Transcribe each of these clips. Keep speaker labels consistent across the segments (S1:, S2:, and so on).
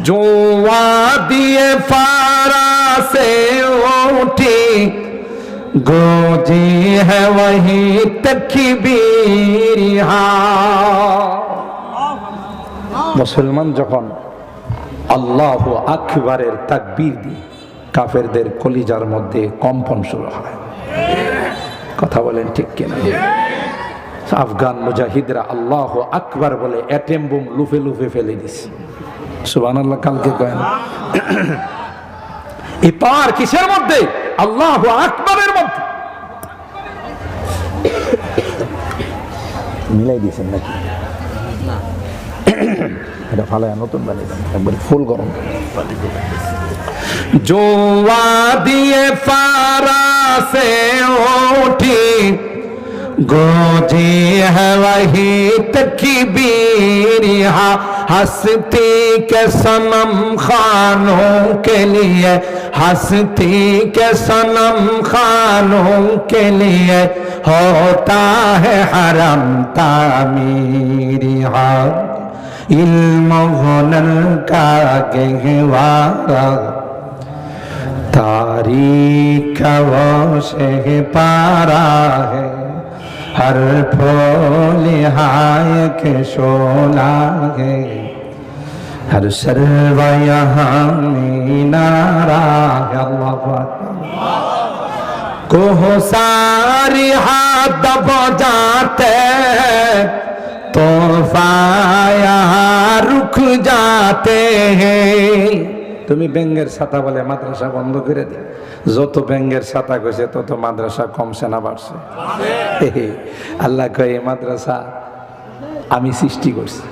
S1: जुआ दिए फारा से उठी गोजी है वही तकबीर মুসলমান যখন আল্লাহ আকবরের তাকবীর দিয়ে কাফেরদের কলিজার মধ্যে কম্পন শুরু হয় কথা বলেন ঠিক কিনা আফগান মুজাহিদরা আল্লাহ আকবার বলে অ্যাটেম বুম লুফে লুফে ফেলে দিছে সুবান আল্লাহ কালকে এই পার কিসের মধ্যে? আল্লাহ আকবরের মধ্যে। মিলাই দিয়েছেন নাকি? এটা ভালো নতুন বানিয়ে দেন একবার ফুল গরম। জোয়া দিয়ে ফারা সে گوجی ہے وہی تکبیر یہاں ہستی کے سنم خانوں کے لیے، ہستی کے سنم خانوں کے لیے ہوتا ہے حرم تعمیر یہاں علم غنل کا گہوارا تاریخ وہ سے پارا ہے۔ ہر پھول ہائک شولا ہے۔ ہر سرو یہاں مینارا ہے۔ اللہ اکبر۔ کوہ ساری ہاتھ دب جاتے توفا یہاں رک جاتے ہیں۔ তুমি ব্যাঙ্গের ছাতা বলে মাদ্রাসা বন্ধ করে দে যত ব্যাঙ্গের ছাতা গেছে, তত মাদ্রাসা কমছে না, বাড়ছে। আল্লাহ কয়ে মাদ্রাসা আমি সৃষ্টি করছি।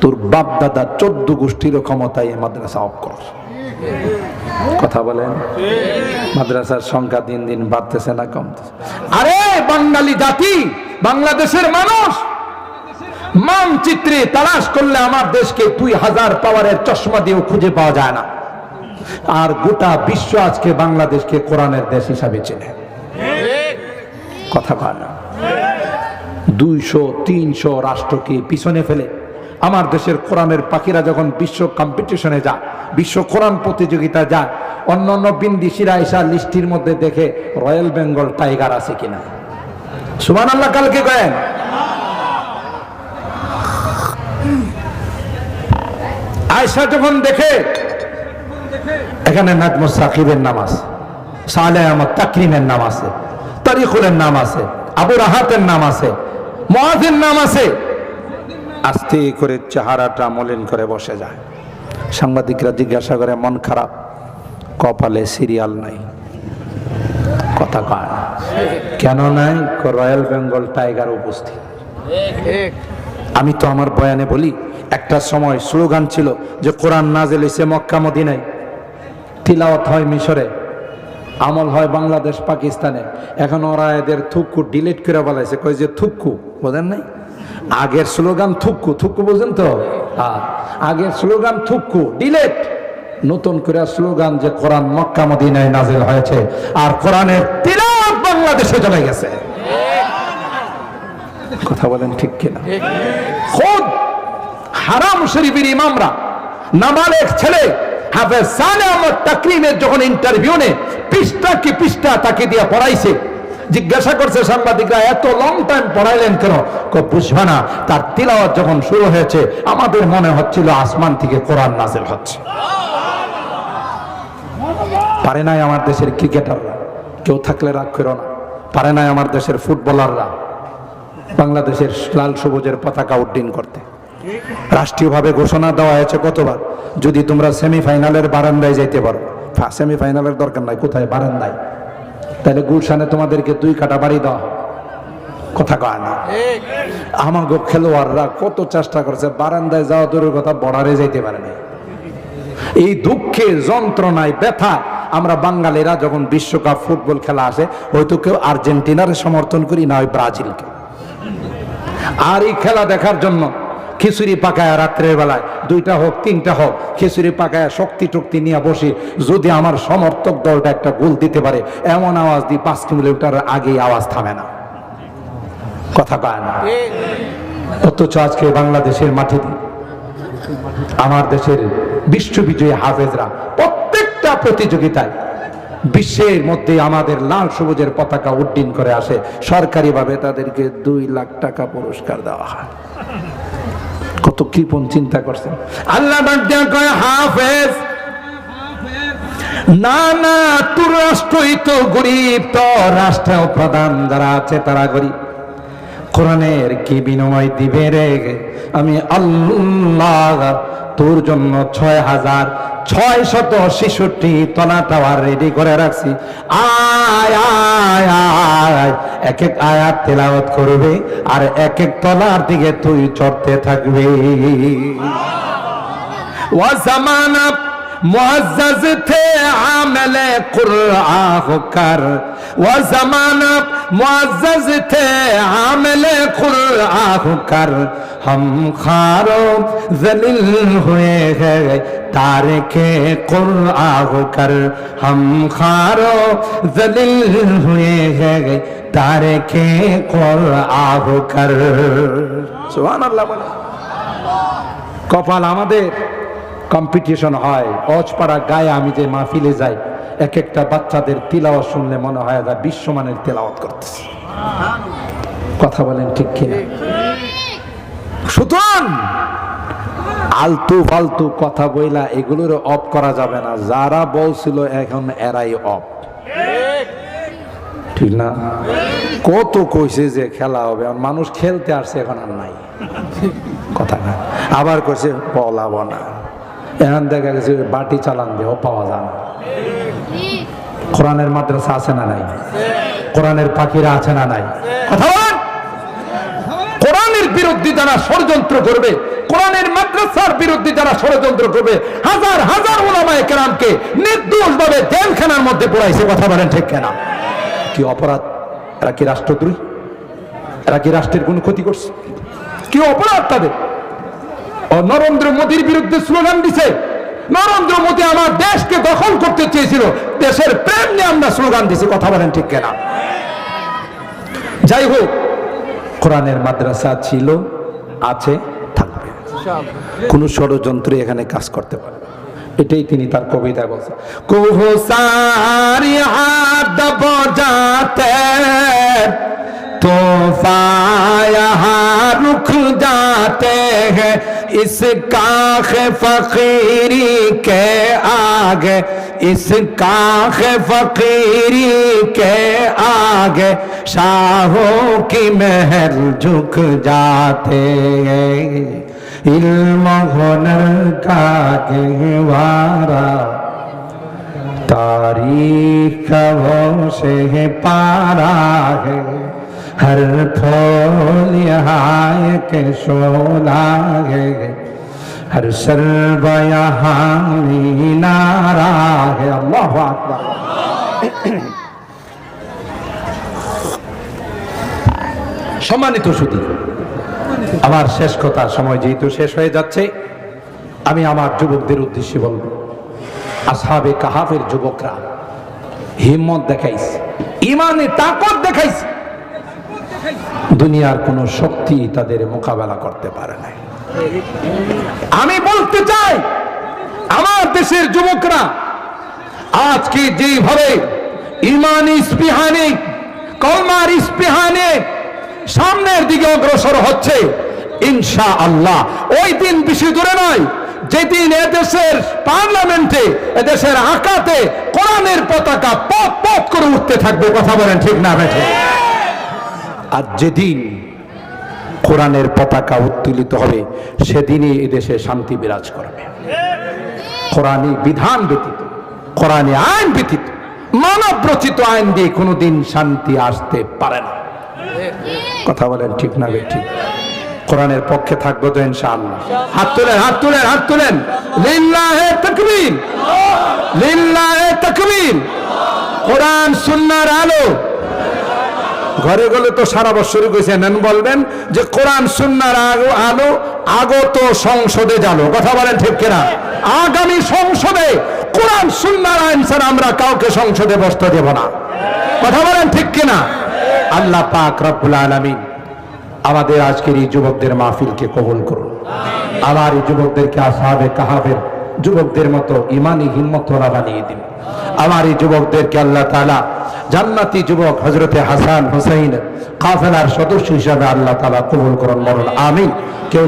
S1: তোর বাপ দাদা চোদ্দ গোষ্ঠীরও ক্ষমতায় এই মাদ্রাসা অফ কর। কথা বলেন? মাদ্রাসার সংখ্যা দিন দিন বাড়তেছে না, কমতেছে। আরে, বাঙালি জাতি, বাংলাদেশের মানুষ, মানচিত্রে তালাশ করলে আমার দেশকে দুই হাজার পাওয়ারের চশমা দিয়েও খুঁজে পাওয়া যায় না। আর গোটা বিশ্ব আজকে বাংলাদেশকে কোরআনের দেশ হিসাবে চেনে। কথা কয় না। দুইশো, তিনশো রাষ্ট্রকে পিছনে ফেলে আমার দেশের কোরআনের পাখিরা যখন বিশ্ব কম্পিটিশনে যায়, বিশ্ব কোরআন প্রতিযোগিতা যায়, অন্য অন্য বিন্দিসিরা এসা লিস্টির মধ্যে দেখে রয়্যাল বেঙ্গল টাইগার আছে কিনা। সুমান আল্লাহ কালকে কয়েন। আয়সা যখন দেখে এখানে নাজমুস সাকিবের নাম আছে সালে আহমদ তাকরিমের নাম আছে তারিকুলের নাম আছে আবু রাহাতের নাম আছে মহাজের নাম আছে। আস্তে করে চেহারাটা মলিন করে বসে যায়। সাংবাদিকরা জিজ্ঞাসা করে মন খারাপ? কপালে সিরিয়াল নাই। কথা কয় কেন নাই? রয়্যাল বেঙ্গল টাইগার উপস্থিত। আমি তো আমার বয়ানে বলি একটা সময় স্লোগান ছিল যে কোরআন নাজেল এসে মক্কা মদিনায়। তিলাওয়াত হয় মিশরে, আমল হয় বাংলাদেশ পাকিস্তানে। এখন ওরা এদের থুক্কু ডিলিট করে বলাইছে কই যে থুক্কু বোঝেন নাই? আগের স্লোগান থুক্কু থুক্কু বোঝেন তো? আগের স্লোগান থুক্কু ডিলেট নতুন করে স্লোগান যে কোরআন মক্কা মদিনায় নাজিল হয়েছে, আর কোরআনের তিলাওয়াত বাংলাদেশে চলে গেছে। কথা বলেন ঠিক কিনা? খোদ, হারাম শরীফের ইমামরা, নাবালেক ছেলে হাফেজ সালে আহমদ তাকরিমের যখন ইন্টারভিউ নে, পৃষ্ঠা কি পৃষ্ঠা তাকে দিয়ে পড়াইছে। জিজ্ঞাসা করছে, সাংবাদিকরা, এত লং টাইম পড়াইলেন কেন? বুঝবে না, তার তিলাওয়াত যখন শুরু হয়েছে, আমাদের মনে হচ্ছিল আসমান থেকে কোরআন নাজিল হচ্ছে। পারে নাই আমার দেশের ক্রিকেটাররা। কেউ থাকলে রাগ করো না। পারে নাই আমার দেশের ফুটবলাররা। বাংলাদেশের লাল সবুজের পতাকা উড্ডীন করতে। রাষ্ট্রীয়ভাবে ঘোষণা দেওয়া হয়েছে কতবার যদি তোমরা সেমিফাইনালের বারান্দায় যাইতে পারো। সেমিফাইনালের দরকার নাই কোথায়? বারান্দায়। তাহলে গুলশানে তোমাদেরকে দুই কাটা বাড়ি দেওয়া কথা কয় না। আমাকে খেলোয়াড়রা কত চেষ্টা করেছে বারান্দায় যাওয়া দূরের কথা বর্ডারে যাইতে পারে না এই দুঃখে যন্ত্রণায় ব্যথা। আমরা বাঙালিরা যখন বিশ্বকাপ ফুটবল খেলা আসে হয়তো কেউ আর্জেন্টিনার সমর্থন করি না হয় ব্রাজিলকে। আর এই খেলা দেখার জন্য খিচুড়ি পাকায় রাত্রের বেলায়, দুইটা হোক, তিনটা হোক, খিচুড়ি পাকায় শক্তি টক্তি নিয়ে বসি। যদি আমার সমর্থক দলটা একটা গোল দিতে পারে, এমন আওয়াজ দিই পাঁচ কিলোমিটার আগে আওয়াজ থামে না। কথা পায় না। অথচ আজকে বাংলাদেশের মাটিতে, আমার দেশের বিশ্ববিজয়ী হাফেজরা প্রত্যেকটা প্রতিযোগিতায় বিশ্বের মধ্যে আমাদের লাল সবুজের পতাকা উড্ডীন করে আসে। সরকারিভাবে তাদেরকে দুই লাখ টাকা পুরস্কার দেওয়া হয়। কত কৃপণ চিন্তা করছেন। আল্লাহ কয়, হাফেজ। না না, তোর রাষ্ট্রই তো গরিব তো রাষ্ট্র প্রধান যারা আছে তারা গরিব। কোরআনের কি বিনিময় দিবে রে? আমি আল্লাহ, তোর জন্য ছয় হাজার ছয় শত ছেষট্টি তলা টাওয়ার রেডি করে রাখছি। আয় আয় আয়, এক এক আয়াত তেলাওয়াত করবে আর এক এক তলার দিকে তুই চড়তে থাকবি। ও জামানা জমানা মজ থে আমলে খুল আহ হম খারো জলিল হুয়ে হে তার কে কুর আহ কর হম খারো জলিল হুয়ে হে তার কে কুর। আহ কর কপাল আমাদের, কম্পিটিশন হয়। অজ পাড়া গায়ে আমি যে মাহফিলে যাই এক একটা বাচ্চাদের তিলাওয়াত শুনলে মনে হয় এরা বিশ্বমানের তেলাওয়াত করতেছে। কথা বলেন ঠিক কিনা? সুতরাং আলতু ফালতু কথা বইলা এগুলোর অফ করা যাবে না। যারা বলছিল এখন এরাই অফ। ঠিক না? কত কইছে যে খেলা হবে, আর মানুষ খেলতে আসছে এখন আর নাই। কথা না? আবার কইছে পলাবো না। এখন দেখা গেছে বাটি চালান দেও পাওয়া যায় না। কোরআনের মাদ্রাসা আছে না নাই? কোরআনের পাখিরা আছে না নাই? কোরআনের বিরুদ্ধে যারা ষড়যন্ত্র করবে, কোরআনের মাদ্রাসার বিরুদ্ধে যারা ষড়যন্ত্র করবে, হাজার হাজার ওলামায়ে কেরামকে নির্দোষ ভাবে জেলখানার মধ্যে পড়াইছে, কথা বলেন ঠিক কেনা? কি অপরাধ? এরা কি রাষ্ট্রদ্রোহী? এরা কি রাষ্ট্রের কোনো ক্ষতি করছে? কি অপরাধ তাদের? নরেন্দ্র মোদীর বিরুদ্ধে স্লোগান দিছে নরেন্দ্র মোদী আমার দেশকে দখল করতে চেয়েছিল। দেশের প্রেম নিয়ে আমরা স্লোগান দিছি কথা বলেন ঠিক কেনা? যাই হোক কোরআনের মাদ্রাসা ছিল আছে থাকবে। কোন ষড়যন্ত্রে এখানে কাজ করতে পারে এটাই তিনি তার কবিতায় কুহু সারি হাত বজাতে তোফায়া রুখ যাতে হ্যাঁ اس کاخ فقیری کے آگے، اس کاخ فقیری کے آگے شاہوں کی مہر جھک جاتے ہیں۔ علم ہنر کا گہوارا تاریخ وہ سے پارا ہے۔ हर फूल यहाँ एक शोला है हर सर्व यहाँ नारा है अल्लाह আকবার সম্মানিত সুদী আমার শেষ কথা সময় যেহেতু শেষ হয়ে যাচ্ছে আমি আমার যুবকদের উদ্দেশ্যে বলবো আসহাবে কাহাফের যুবকরা হিম্মত দেখাইছে ইমানে তাকত দেখাইছে দুনিয়ার কোন শক্তি তাদের মোকাবেলা করতে পারে নাই। আমি বলতে চাই, আমার দেশের যুবকরা, আজকে যেভাবে ইমান ইস্পিহানে, কলমার ইস্পিহানে সামনের দিকে অগ্রসর হচ্ছে ইনশা আল্লাহ ওই দিন বেশি দূরে নয়, যেদিন এদেশের পার্লামেন্টে, এদেশের আকাতে কোরআনের পতাকা পথ পথ করে উঠতে থাকবে, কথা বলেন ঠিক না বেঠে আর যেদিন কোরআনের পতাকা উত্তোলিত হবে, সেদিনই এদেশে শান্তি বিরাজ করবে। কোরআনী বিধান ব্যতীত কোরআনী আইন ব্যতীত, মানব রচিত আইন দিয়ে কোনোদিন শান্তি আসতে পারে না। কথা বলেন ঠিক না ঠিক। কোরআনের পক্ষে থাকব তো ইনশাআল্লাহ। হাত তুলেন হাত তুলেন হাত তুলেন। লিল্লাহে তাকবীর লিল্লাহে তাকবীর। কোরআন সুন্নাহর আলো ঘরে গেলে তো সারা বছরই কইছে, নেন বলবেন যে কোরআন, সুন্নার আলো আলো আগত সংসদে জানো কথা বলেন ঠিক কিনা? আগামী সংসদে কোরআন, সুন্নার আইন ছাড়া আমরা কাউকে সংসদে বসতে দেব না। কথা বলেন ঠিক কিনা? আল্লাহ পাক রব্বুল আলামিন আমাদের আজকের এই যুবকদের মাহফিলকে কবুল করুন। আমার এই যুবকদেরকে আসাবে কাহাবের যুবকদের মতো ইমানি হিম্মত ওরা বানিয়ে দিন। আমার এই যুবকদেরকে আল্লাহ তালা জান্নাতি যুবক হজরতে হাসান হুসাইন, কাফেলার সদস্য হিসাবে আল্লাহ তালা কবুল করুন মরল আমিন। কেউ